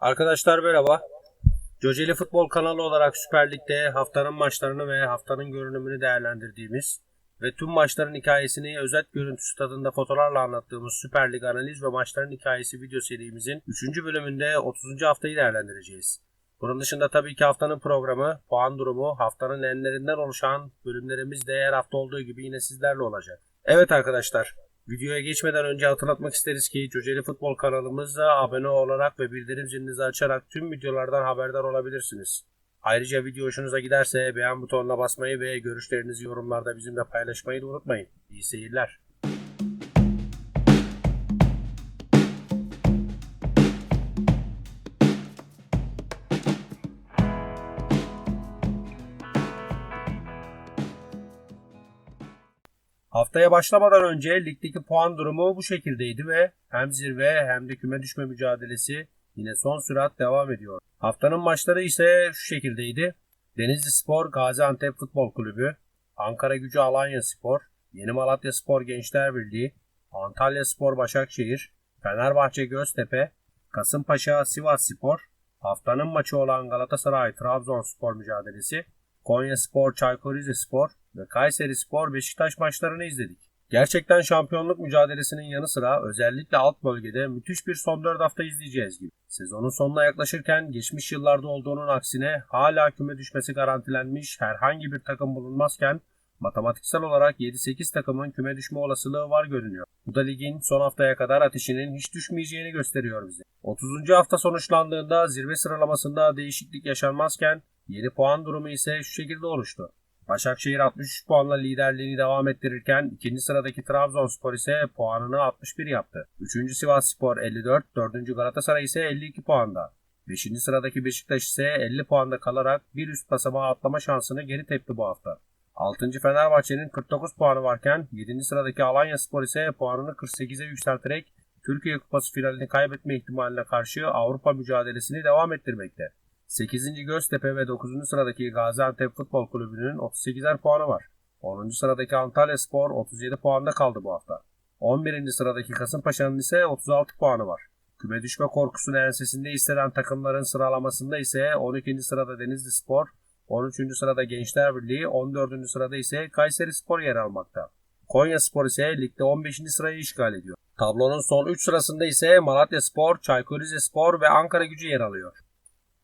Arkadaşlar merhaba. Coceli Futbol kanalı olarak Süper Lig'de haftanın maçlarını ve haftanın görünümünü değerlendirdiğimiz ve tüm maçların hikayesini özet görüntüsü tadında fotoğraflarla anlattığımız Süper Lig analiz ve maçların hikayesi video serimizin 3. bölümünde 30. haftayı değerlendireceğiz. Bunun dışında tabii ki haftanın programı, puan durumu, haftanın enlerinden oluşan bölümlerimiz de her hafta olduğu gibi yine sizlerle olacak. Evet arkadaşlar, Videoya geçmeden önce hatırlatmak isteriz ki Coceli Futbol kanalımıza abone olarak ve bildirim zilinizi açarak tüm videolardan haberdar olabilirsiniz. Ayrıca video hoşunuza giderse beğen butonuna basmayı ve görüşlerinizi yorumlarda bizimle paylaşmayı da unutmayın. İyi seyirler. Haftaya başlamadan önce ligdeki puan durumu bu şekildeydi ve hem zirve hem de küme düşme mücadelesi yine son sürat devam ediyor. Haftanın maçları ise şu şekildeydi. Denizli Spor Gaziantep Futbol Kulübü, Ankara Gücü Alanya Spor, Yeni Malatya Spor Gençler Birliği, Antalya Spor Başakşehir, Fenerbahçe Göztepe, Kasımpaşa Sivas Spor, haftanın maçı olan Galatasaray Trabzonspor mücadelesi, Konya Spor Çaykur Rizespor ve Kayseri Spor Beşiktaş maçlarını izledik. Gerçekten şampiyonluk mücadelesinin yanı sıra özellikle alt bölgede müthiş bir son 4 hafta izleyeceğiz gibi. Sezonun sonuna yaklaşırken geçmiş yıllarda olduğunun aksine hala küme düşmesi garantilenmiş herhangi bir takım bulunmazken matematiksel olarak 7-8 takımın küme düşme olasılığı var görünüyor. Bu da ligin son haftaya kadar ateşinin hiç düşmeyeceğini gösteriyor bize. 30. hafta sonuçlandığında zirve sıralamasında değişiklik yaşanmazken 7 puan durumu ise şu şekilde oluştu. Başakşehir 63 puanla liderliğini devam ettirirken ikinci sıradaki Trabzonspor ise puanını 61 yaptı. Üçüncü Sivasspor 54, dördüncü Galatasaray ise 52 puanda. Beşinci sıradaki Beşiktaş ise 50 puanda kalarak bir üst basamağa atlama şansını geri tepti bu hafta. 6. Fenerbahçe'nin 49 puanı varken 7. sıradaki Alanya Spor ise puanını 48'e yükselterek Türkiye Kupası finalini kaybetme ihtimaline karşı Avrupa mücadelesini devam ettirmekte. 8. Göztepe ve 9. sıradaki Gaziantep Futbol Kulübü'nün 38'er puanı var. 10. sıradaki Antalya Spor 37 puanda kaldı bu hafta. 11. sıradaki Kasımpaşa'nın ise 36 puanı var. Küme düşme korkusunu ensesinde hisseden takımların sıralamasında ise 12. sırada Denizli Spor, 13. sırada Gençler Birliği, 14. sırada ise Kayseri Spor yer almakta. Konya Spor ise ligde 15. sırayı işgal ediyor. Tablonun son 3 sırasında ise Malatya Spor, Çaykur Rizespor ve Ankara Gücü yer alıyor.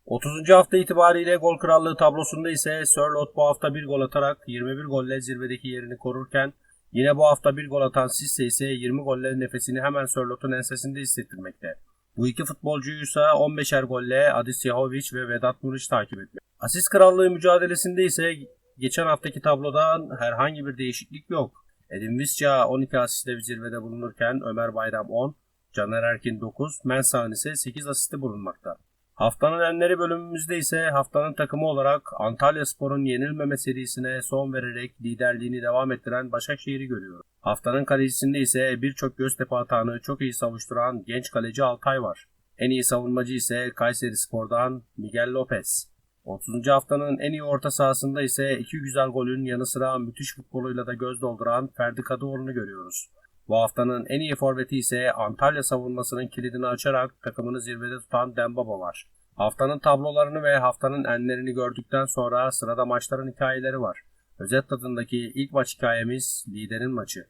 30. hafta itibariyle gol krallığı tablosunda ise Sörlot bu hafta bir gol atarak 21 golle zirvedeki yerini korurken yine bu hafta bir gol atan Sisse ise 20 golle nefesini hemen Sörlot'un ensesinde hissettirmekte. Bu iki futbolcuyu ise 15'er golle Adis Yahovic ve Vedat Muriç takip etmek. Asist krallığı mücadelesinde ise geçen haftaki tablodan herhangi bir değişiklik yok. Edin Visca 12 asistle zirvede bulunurken Ömer Bayram 10, Caner Erkin 9, Mensah'ın ise 8 asisti bulunmakta. Haftanın enleri bölümümüzde ise haftanın takımı olarak Antalya Spor'un yenilmeme serisine son vererek liderliğini devam ettiren Başakşehir'i görüyoruz. Haftanın kalecisinde ise birçok Göztepe atağını çok iyi savuşturan genç kaleci Altay var. En iyi savunmacı ise Kayseri Spor'dan Miguel Lopez. 30. haftanın en iyi orta sahasında ise iki güzel golün yanı sıra müthiş futboluyla da göz dolduran Ferdi Kadıoğlu'nu görüyoruz. Bu haftanın en iyi forveti ise Antalya savunmasının kilidini açarak takımını zirvede tutan Dembaba var. Haftanın tablolarını ve haftanın enlerini gördükten sonra sırada maçların hikayeleri var. Özet tadındaki ilk maç hikayemiz liderin maçı.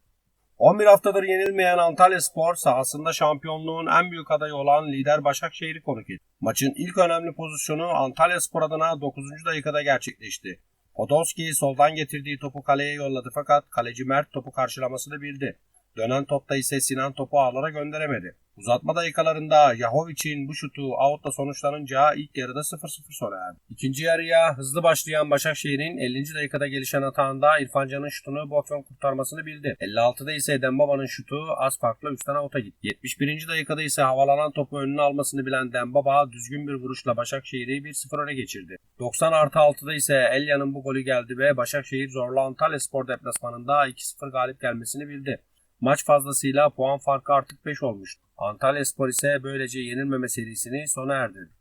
11 haftadır yenilmeyen Antalya Spor sahasında şampiyonluğun en büyük adayı olan lider Başakşehir'i konuk etti. Maçın ilk önemli pozisyonu Antalya Spor adına 9. dakikada gerçekleşti. Podolski soldan getirdiği topu kaleye yolladı fakat kaleci Mert topu karşılamasını bildi. Dönen topta ise Sinan topu ağlara gönderemedi. Uzatma dakikalarında Yahovic'in bu şutu outla sonuçlanınca ilk yarıda 0-0 sona erdi. İkinci yarıya hızlı başlayan Başakşehir'in 50. dakikada gelişen hatağında İrfan Can'ın şutunu Buffon kurtarmasını bildi. 56'da ise Dembaba'nın şutu az farklı üstten out'a gitti. 71. dakikada ise havalanan topu önüne almasını bilen Dembaba düzgün bir vuruşla Başakşehir'i 1-0 öne geçirdi. 90 artı 6'da ise Elya'nın bu golü geldi ve Başakşehir zorlu Antalya Spor deplasmanında 2-0 galip gelmesini bildi. Maç fazlasıyla puan farkı artık 5 olmuştu. Antalya Spor ise böylece yenilmeme serisini sona erdirdi.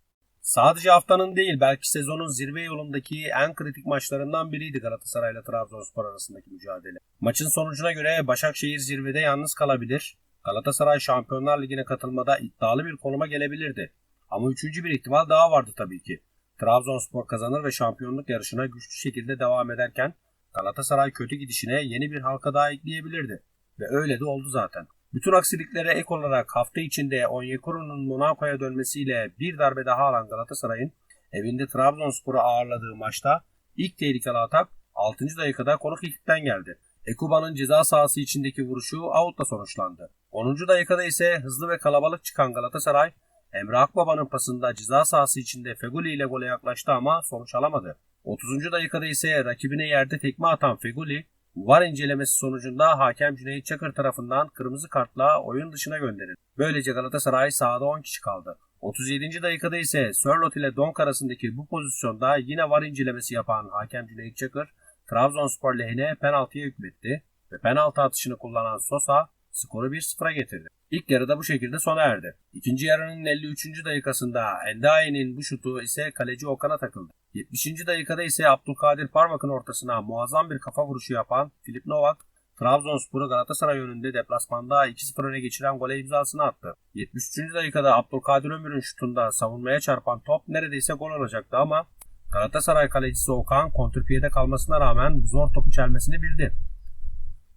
Sadece haftanın değil belki sezonun zirve yolundaki en kritik maçlarından biriydi Galatasaray ile Trabzonspor arasındaki mücadele. Maçın sonucuna göre Başakşehir zirvede yalnız kalabilir. Galatasaray Şampiyonlar Ligi'ne katılmada iddialı bir konuma gelebilirdi. Ama üçüncü bir ihtimal daha vardı tabii ki. Trabzonspor kazanır ve şampiyonluk yarışına güçlü şekilde devam ederken Galatasaray kötü gidişine yeni bir halka daha ekleyebilirdi. Ve öyle de oldu zaten. Bütün aksiliklere ek olarak hafta içinde Onyekuru'nun Monaco'ya dönmesiyle bir darbe daha alan Galatasaray'ın evinde Trabzonspor'u ağırladığı maçta ilk tehlikeli atak 6. dakikada konuk ekipten geldi. Ekuba'nın ceza sahası içindeki vuruşu outla sonuçlandı. 10. dakikada ise hızlı ve kalabalık çıkan Galatasaray Emre Akbaba'nın pasında ceza sahası içinde Feguli ile gole yaklaştı ama sonuç alamadı. 30. dakikada ise rakibine yerde tekme atan Feguli, VAR incelemesi sonucunda hakem Cüneyt Çakır tarafından kırmızı kartla oyun dışına gönderildi. Böylece Galatasaray sahada 10 kişi kaldı. 37. dakikada ise Sörlot ile Donk arasındaki bu pozisyonda yine VAR incelemesi yapan hakem Cüneyt Çakır, Trabzonspor lehine penaltıya hükmetti ve penaltı atışını kullanan Sosa skoru 1-0'a getirdi. İlk yarıda bu şekilde sona erdi. İkinci yarının 53. dakikasında Endaye'nin bu şutu ise kaleci Okan'a takıldı. 70. dakikada ise Abdülkadir Parmak'ın ortasına muazzam bir kafa vuruşu yapan Filip Novak, Trabzonspor'u Galatasaray önünde deplasmanda 2-0 öne geçiren gole imzasını attı. 73. dakikada Abdülkadir Ömür'ün şutunda savunmaya çarpan top neredeyse gol olacaktı ama Galatasaray kalecisi Okan kontrpiyede kalmasına rağmen zor topu çelmesini bildi.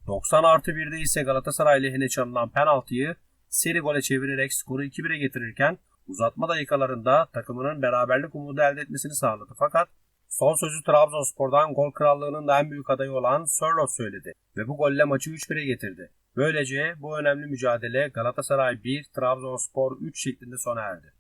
90 artı 1'de ise Galatasaray lehine çalınan penaltıyı seri gole çevirerek skoru 2-1'e getirirken uzatma dakikalarında takımının beraberlik umudu elde etmesini sağladı. Fakat son sözü Trabzonspor'dan gol krallığının da en büyük adayı olan Sörloth söyledi ve bu golle maçı 3-1'e getirdi. Böylece bu önemli mücadele Galatasaray 1, Trabzonspor 3 şeklinde sona erdi.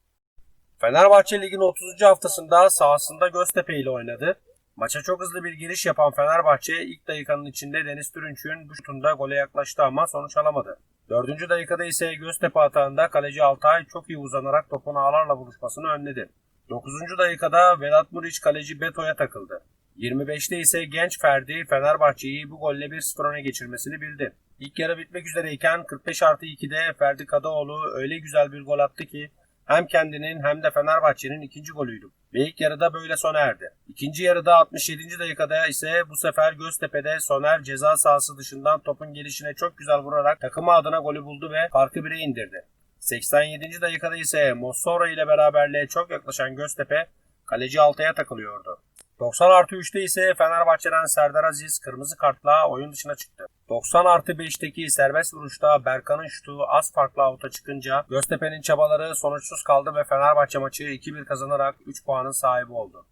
Fenerbahçe Lig'in 30. haftasında sahasında Göztepe ile oynadı. Maça çok hızlı bir giriş yapan Fenerbahçe ilk dakikanın içinde Deniz Türünç'ün bu şutunda gole yaklaştı ama sonuç alamadı. Dördüncü dakikada ise Göztepe atağında kaleci Altay çok iyi uzanarak topun ağlarla buluşmasını önledi. 9. dakikada Vedat Muriç kaleci Beto'ya takıldı. 25'te ise genç Ferdi Fenerbahçe'yi bu golle 1-0 öne geçirmesini bildi. İlk yarı bitmek üzereyken 45 artı 2'de Ferdi Kadıoğlu öyle güzel bir gol attı ki hem kendinin hem de Fenerbahçe'nin ikinci golüydü. Ve ilk yarıda böyle sona erdi. İkinci yarıda 67. dakikada ise bu sefer Göztepe'de Soner ceza sahası dışından topun gelişine çok güzel vurarak takımı adına golü buldu ve farkı 1'e indirdi. 87. dakikada ise Mossora ile beraberliğe çok yaklaşan Göztepe kaleci Altay'a takılıyordu. 90 artı 3'te ise Fenerbahçe'den Serdar Aziz kırmızı kartla oyun dışına çıktı. 90 artı 5'teki serbest vuruşta Berkan'ın şutu az farklı avuta çıkınca Göztepe'nin çabaları sonuçsuz kaldı ve Fenerbahçe maçı 2-1 kazanarak 3 puanın sahibi oldu.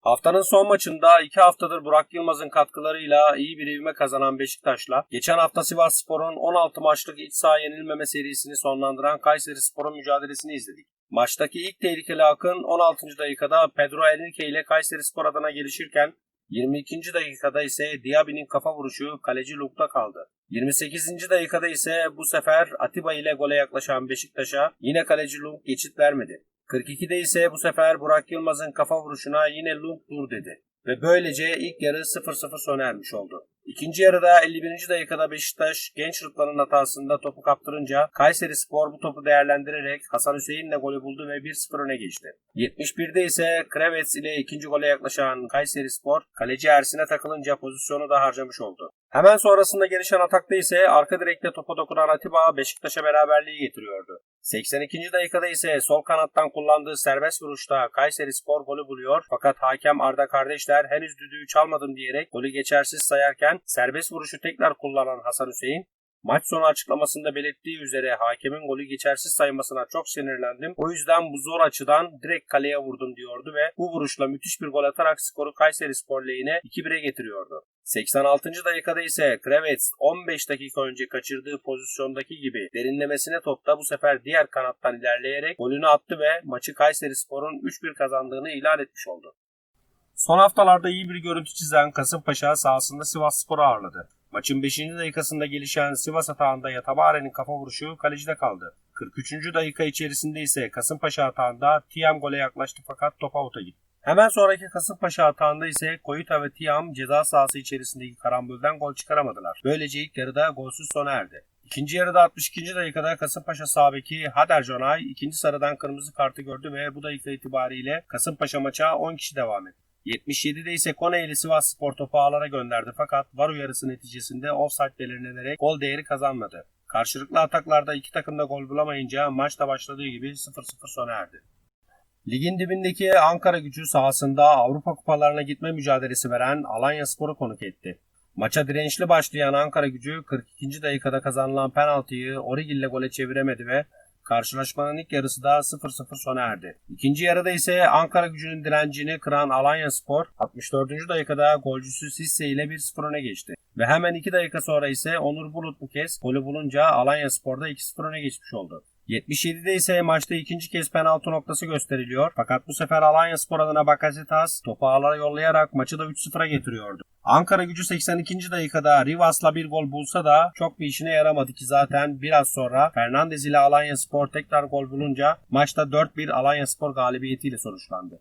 Haftanın son maçında 2 haftadır Burak Yılmaz'ın katkılarıyla iyi bir ivme kazanan Beşiktaş'la geçen hafta Sivas Spor'un 16 maçlık iç saha yenilmeme serisini sonlandıran Kayseri Spor'un mücadelesini izledik. Maçtaki ilk tehlikeli akın 16. dakikada Pedro Enrique ile Kayseri Spor adına gelişirken 22. dakikada ise Diaby'nin kafa vuruşu kaleci Luk'ta kaldı. 28. dakikada ise bu sefer Atiba ile gole yaklaşan Beşiktaş'a yine kaleci Luk geçit vermedi. 42'de ise bu sefer Burak Yılmaz'ın kafa vuruşuna yine Luk dur dedi. Ve böylece ilk yarı 0-0 sona ermiş oldu. İkinci yarıda 51. dakikada Beşiktaş genç Rıdvan'ın hatasında topu kaptırınca Kayseri Spor bu topu değerlendirerek Hasan Hüseyin'le golü buldu ve 1-0 öne geçti. 71'de ise Kravets ile ikinci gole yaklaşan Kayseri Spor kaleci Ersin'e takılınca pozisyonu da harcamış oldu. Hemen sonrasında gelişen atakta ise arka direkte topa dokunan Atiba Beşiktaş'a beraberliği getiriyordu. 82. dakikada ise sol kanattan kullandığı serbest vuruşta Kayseri Spor golü buluyor fakat hakem Arda kardeşler henüz düdüğü çalmadım diyerek golü geçersiz sayarken serbest vuruşu tekrar kullanan Hasan Hüseyin Maç sonu açıklamasında belirttiği üzere hakemin golü geçersiz saymasına çok sinirlendim. O yüzden bu zor açıdan direkt kaleye vurdum diyordu ve bu vuruşla müthiş bir gol atarak skoru Kayseri Spor lehine 2-1'e getiriyordu. 86. dakikada ise Kravets 15 dakika önce kaçırdığı pozisyondaki gibi derinlemesine topta bu sefer diğer kanattan ilerleyerek golünü attı ve maçı Kayseri Spor'un 3-1 kazandığını ilan etmiş oldu. Son haftalarda iyi bir görüntü çizen Kasımpaşa sahasında Sivas Spor'u ağırladı. Maçın 5. dakikasında gelişen Sivas atağında Yatabare'nin kafa vuruşu kalecide kaldı. 43. dakika içerisinde ise Kasımpaşa atağında Tiam gole yaklaştı fakat top avuta gitti. Hemen sonraki Kasımpaşa atağında ise Koyuta ve Tiam ceza sahası içerisindeki karambolden gol çıkaramadılar. Böylece ilk yarıda golsüz sona erdi. İkinci yarıda 62. dakikada Kasımpaşa sahibeki Hader Jonay ikinci sarıdan kırmızı kartı gördü ve bu dakika itibariyle Kasımpaşa maça 10 kişi devam etti. 77'de ise Kone ile Sivas Spor topu ağlara gönderdi fakat var uyarısı neticesinde offside belirlenerek gol değeri kazanmadı. Karşılıklı ataklarda iki takım da gol bulamayınca maç da başladığı gibi 0-0 sona erdi. Ligin dibindeki Ankara gücü sahasında Avrupa kupalarına gitme mücadelesi veren Alanya Spor'u konuk etti. Maça dirençli başlayan Ankara gücü 42. dakikada kazanılan penaltıyı Origi ile gole çeviremedi ve karşılaşmanın ilk yarısı da 0-0 sona erdi. İkinci yarıda ise Ankara gücünün direncini kıran Alanya Spor 64. dakikada golcüsü Sisse ile 1-0 öne geçti. Ve hemen 2 dakika sonra ise Onur Bulut bu kez golü bulunca Alanya Spor'da 2-0 öne geçmiş oldu. 77'de ise maçta ikinci kez penaltı noktası gösteriliyor. Fakat bu sefer Alanya Spor adına Bakasetas topu ağlara yollayarak maçı da 3-0'a getiriyordu. Ankara gücü 82. dakikada Rivas'la bir gol bulsa da çok bir işine yaramadı ki zaten biraz sonra Fernandez ile Alanya Spor tekrar gol bulunca maçta 4-1 Alanya Spor galibiyetiyle sonuçlandı.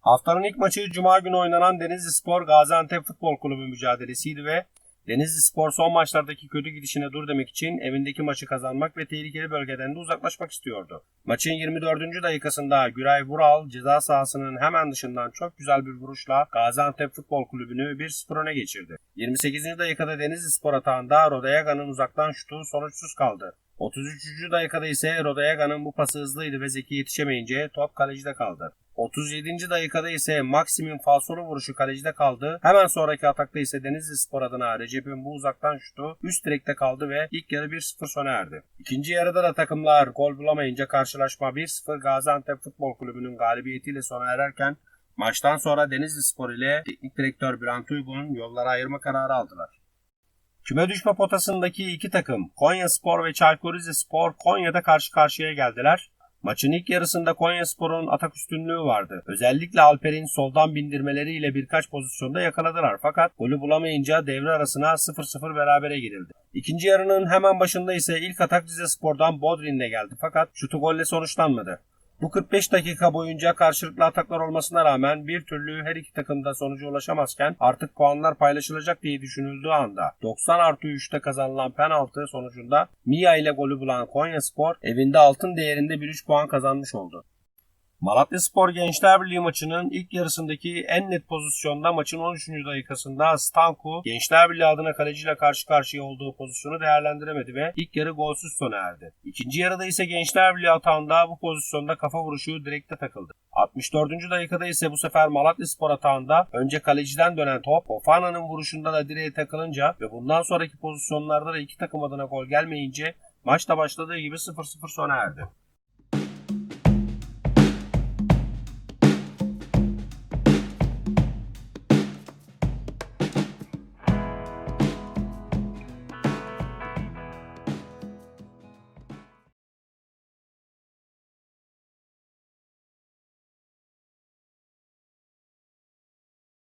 Haftanın ilk maçı Cuma günü oynanan Denizli Spor Gaziantep Futbol Kulübü mücadelesiydi ve Denizli Spor son maçlardaki kötü gidişine dur demek için evindeki maçı kazanmak ve tehlikeli bölgeden de uzaklaşmak istiyordu. Maçın 24. dakikasında Güray Vural ceza sahasının hemen dışından çok güzel bir vuruşla Gaziantep Futbol Kulübü'nü 1-0 öne geçirdi. 28. dakikada Denizli Spor atağında Rodayaga'nın uzaktan şutu sonuçsuz kaldı. 33. dakikada ise Rodayaga'nın bu pası hızlıydı ve Zeki yetişemeyince top kalecide kaldı. 37. dakikada ise Maxim'in falsolu vuruşu kalecide kaldı. Hemen sonraki atakta ise Denizli Spor adına Recep'in bu uzaktan şutu üst direkte kaldı ve ilk yarı 1-0 sona erdi. İkinci yarıda da takımlar gol bulamayınca karşılaşma 1-0 Gaziantep Futbol Kulübü'nün galibiyetiyle sona ererken maçtan sonra Denizli Spor ile teknik direktör Bülent Uygun yollara ayırma kararı aldılar. Küme düşme potasındaki iki takım Konya Spor ve Çaykur Rizespor Konya'da karşı karşıya geldiler. Maçın ilk yarısında Konyaspor'un atak üstünlüğü vardı. Özellikle Alper'in soldan bindirmeleriyle birkaç pozisyonda yakaladılar fakat golü bulamayınca devre arasına 0-0 berabere girildi. İkinci yarının hemen başında ise ilk atak Rizespor'dan Bodrin'de geldi fakat şutu golle sonuçlanmadı. Bu 45 dakika boyunca karşılıklı ataklar olmasına rağmen bir türlü her iki takım da sonuca ulaşamazken artık puanlar paylaşılacak diye düşünüldüğü anda 90 artı 3'te kazanılan penaltı sonucunda Mia ile golü bulan Konya Spor evinde altın değerinde bir 3 puan kazanmış oldu. Malatya Spor Gençler Birliği maçının ilk yarısındaki en net pozisyonda maçın 13. dakikasında Stanku Gençler Birliği adına kaleciyle karşı karşıya olduğu pozisyonu değerlendiremedi ve ilk yarı golsüz sona erdi. İkinci yarıda ise Gençler Birliği atağında bu pozisyonda kafa vuruşu direkte takıldı. 64. dakikada ise bu sefer Malatya Spor atağında önce kaleciden dönen top Ofana'nın vuruşunda da direğe takılınca ve bundan sonraki pozisyonlarda da iki takım adına gol gelmeyince maçta başladığı gibi 0-0 sona erdi.